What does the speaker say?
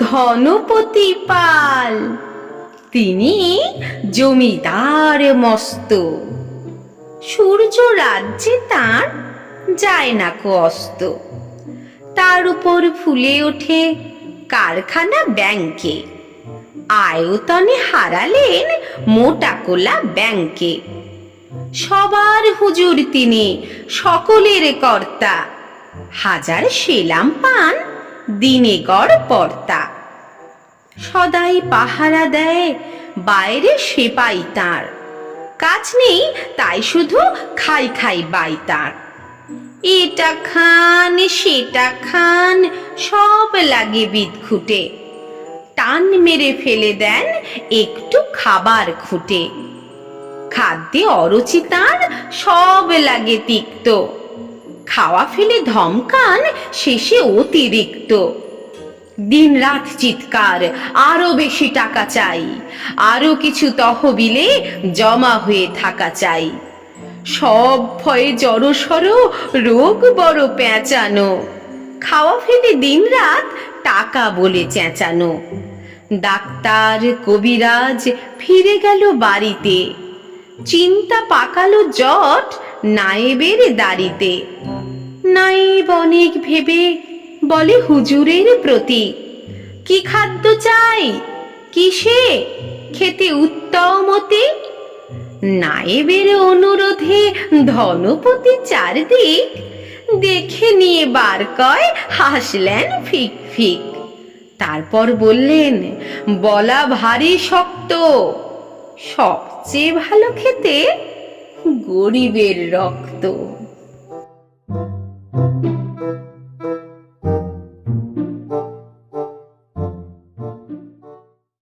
ধনপতি পাল, তিনি জমিদার মস্ত। সূর্য রাজ্যে তার যায় না কো অস্ত তার উপর ফুলে ওঠে কারখানা ব্যাংকে। আয়তনে হারালেন মোটা কোলা ব্যাংকে। সবার হুজুর তিনি, সকলের কর্তা। হাজার সেলাম পান, দিনে গড় পর্তা। সদাই পাহারা দেয়, বাইরে সেপাই তার। কাজ নেই, তাই শুধু খাই খাই বাই তার। এটা খান, সেটা খান, সব লাগে বিদঘুটে টান মেরে ফেলে দেন, একটু খাবার খুঁটে। খাদ্যে অরুচি তার সব লাগে তিক্ত। খাওয়া ফেলে ধমকান শেষে অতিরিক্ত। দিন রাত চিৎকার, আরও বেশি টাকা চাই। আরও কিছু তহবিলে জমা হয়ে থাকা চাই। সব ভয়ে জড়সড়, রোগ বড় পেঁচানো। খাওয়া ফেলে দিন রাত টাকা বলে চেঁচানো। ডাক্তার, কবিরাজ ফিরে গেল বাড়িতে। চিন্তা পাকালো জট নায়েবের দাড়িতে। নায়েব অনেক ভেবে বলে হুজুরের প্রতি, কি খাদ্য চাই? কিসে? খেতে উত্তমতে? নায়েবের অনুরোধে ধনপতি চারদিক দেখে নিয়ে বার কয় হাসলেন ফিক ফিক। তারপর বললেন, বলা ভারী শক্ত। সবচেয়ে ভালো খেতে গরিবের রক্ত।